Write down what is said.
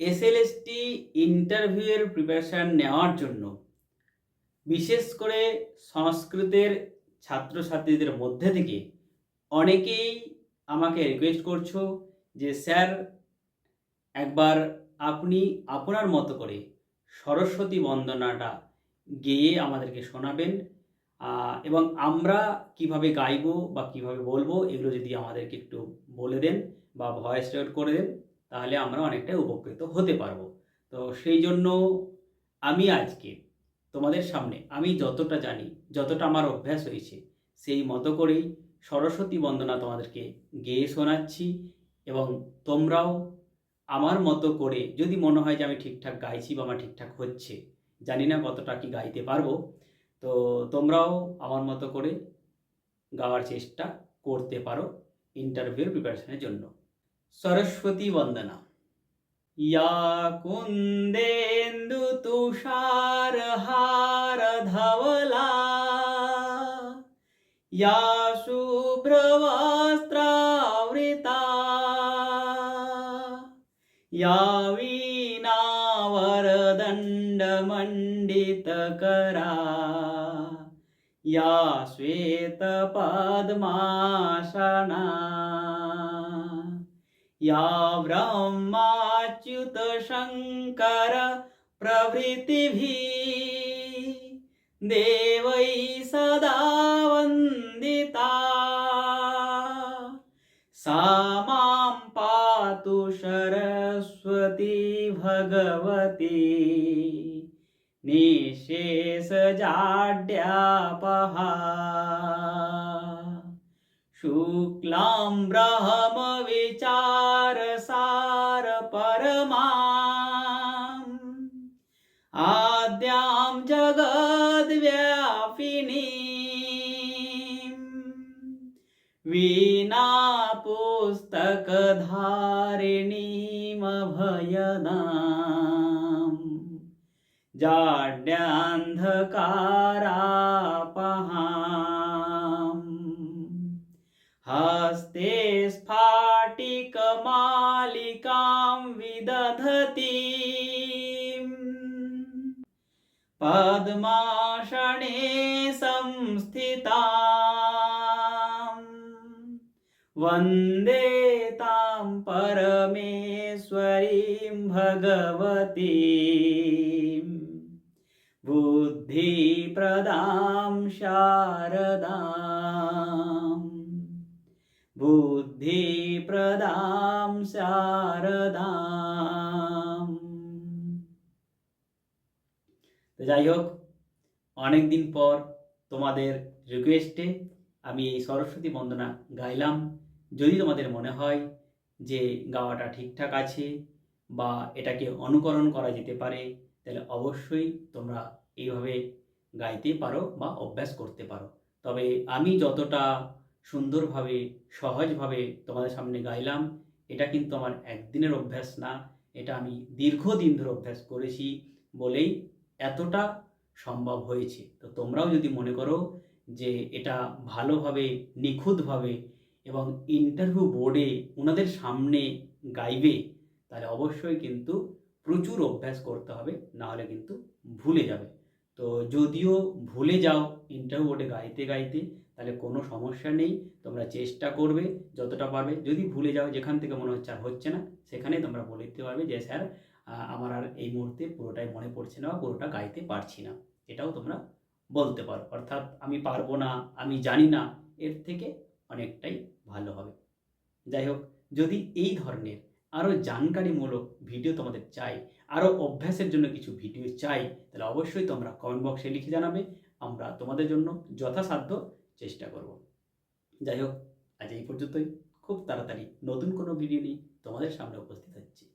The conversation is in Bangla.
এসএলএসটি ইন্টারভিউয়ের প্রিপারেশান নেওয়ার জন্য, বিশেষ করে সংস্কৃতের ছাত্রছাত্রীদের মধ্যে থেকে অনেকেই আমাকে রিকোয়েস্ট করছ যে, স্যার, একবার আপনি আপনার মতো করে সরস্বতী বন্দনাটা গেয়ে আমাদেরকে শোনাবেন এবং আমরা কীভাবে গাইবো বা কীভাবে বলব, এগুলো যদি আমাদেরকে একটু বলে দেন বা ভয়েস রেকর্ড করে দেন। তাহলে আমরা অনেকটাই উপকৃত হতে পারব। তো সেই জন্য আমি আজকে তোমাদের সামনে, আমি যতটা জানি, যতটা আমার অভ্যাস হয়েছে, সেই মতো করেই সরস্বতী বন্দনা তোমাদেরকে গেয়ে শোনাচ্ছি এবং তোমরাও আমার মতো করে যদি মনে হয় যে আমি ঠিকঠাক গাইছি বা আমার ঠিকঠাক হচ্ছে, জানি না কতটা কি গাইতে পারব, তো তোমরাও আমার মতো করে গাওয়ার চেষ্টা করতে পারো ইন্টারভিউর প্রিপারেশনের জন্য। सरस्वती वंदना। या कुंदेंदु तुषार हार धावला। या शुभ्रवस्त्रावृता या वीणावरदंड मंडित करा। या श्वेतपद्मासना या ब्रह्माच्युतशङ्कर प्रभृतिभिः देवै सदा वन्दिता। सा मां पातु सरस्वती भगवती निशेषजाड्यापहा शुक्लां ब्रह्मविचार वीणा पुस्तकधारिणीमभयना जाड्यान्धकारा हस्ते स्फाटिकमालिकां विदधति पद्माशणे संस्थिता वन्दे तां परमेश्वरीं भगवतीम् बुद्धिप्रदां शारदाम् बुद्धिप्रदां शारदाम् তো যাই হোক অনেক দিন পর তোমাদের রিকোয়েস্টে আমি এই সরস্বতী বন্দনা গাইলাম যদি তোমাদের মনে হয় যে গাওয়াটা ঠিকঠাক আছে বা এটাকে অনুকরণ করা যেতে পারে, তাহলে অবশ্যই তোমরা এইভাবে গাইতে পারো বা অভ্যাস করতে পারো। তবে আমি যতটা সুন্দরভাবে, সহজভাবে তোমাদের সামনে গাইলাম, এটা কিন্তু আমার একদিনের অভ্যাস না। এটা আমি দীর্ঘদিন ধরে অভ্যাস করেছি বলেই এতটা সম্ভব হয়েছে। তো তোমরাও যদি মনে করো যে এটা ভালোভাবে, নিখুঁতভাবে এবং ইন্টারভিউ বোর্ডে ওনাদের সামনে গাইবে, তাহলে অবশ্যই কিন্তু প্রচুর অভ্যাস করতে হবে না হলে কিন্তু ভুলে যাবে। তো যদিও ভুলে যাও ইন্টারভিউ বোর্ডে গাইতে গাইতে, তাহলে কোনো সমস্যা নেই, তোমরা চেষ্টা করবে যতটা পারবে। যদি ভুলে যাও, যেখান থেকে মনে হচ্ছে আর হচ্ছে না, সেখানে তোমরা বলে দিতে পারবে যে, স্যার আমার আর এই মুহূর্তে পুরোটাই মনে পড়ছে না বা পুরোটা গাইতে পারছি না। এটাও তোমরা বলতে পারো। অর্থাৎ, আমি পারব না, আমি জানি না। এর থেকে অনেকটাই ভালো হবে। যাই হোক, যদি এই ধরনের আরও জানকারিমূলক ভিডিও তোমাদের চাই আরও অভ্যাসের জন্য কিছু ভিডিও চাই, তাহলে অবশ্যই তোমরা কমেন্ট বক্সে লিখে জানাবে। আমরা তোমাদের জন্য যথাসাধ্য চেষ্টা করব। যাই হোক, আজ এই পর্যন্তই। খুব তাড়াতাড়ি নতুন কোনো ভিডিও নিয়ে তোমাদের সামনে উপস্থিত হচ্ছি।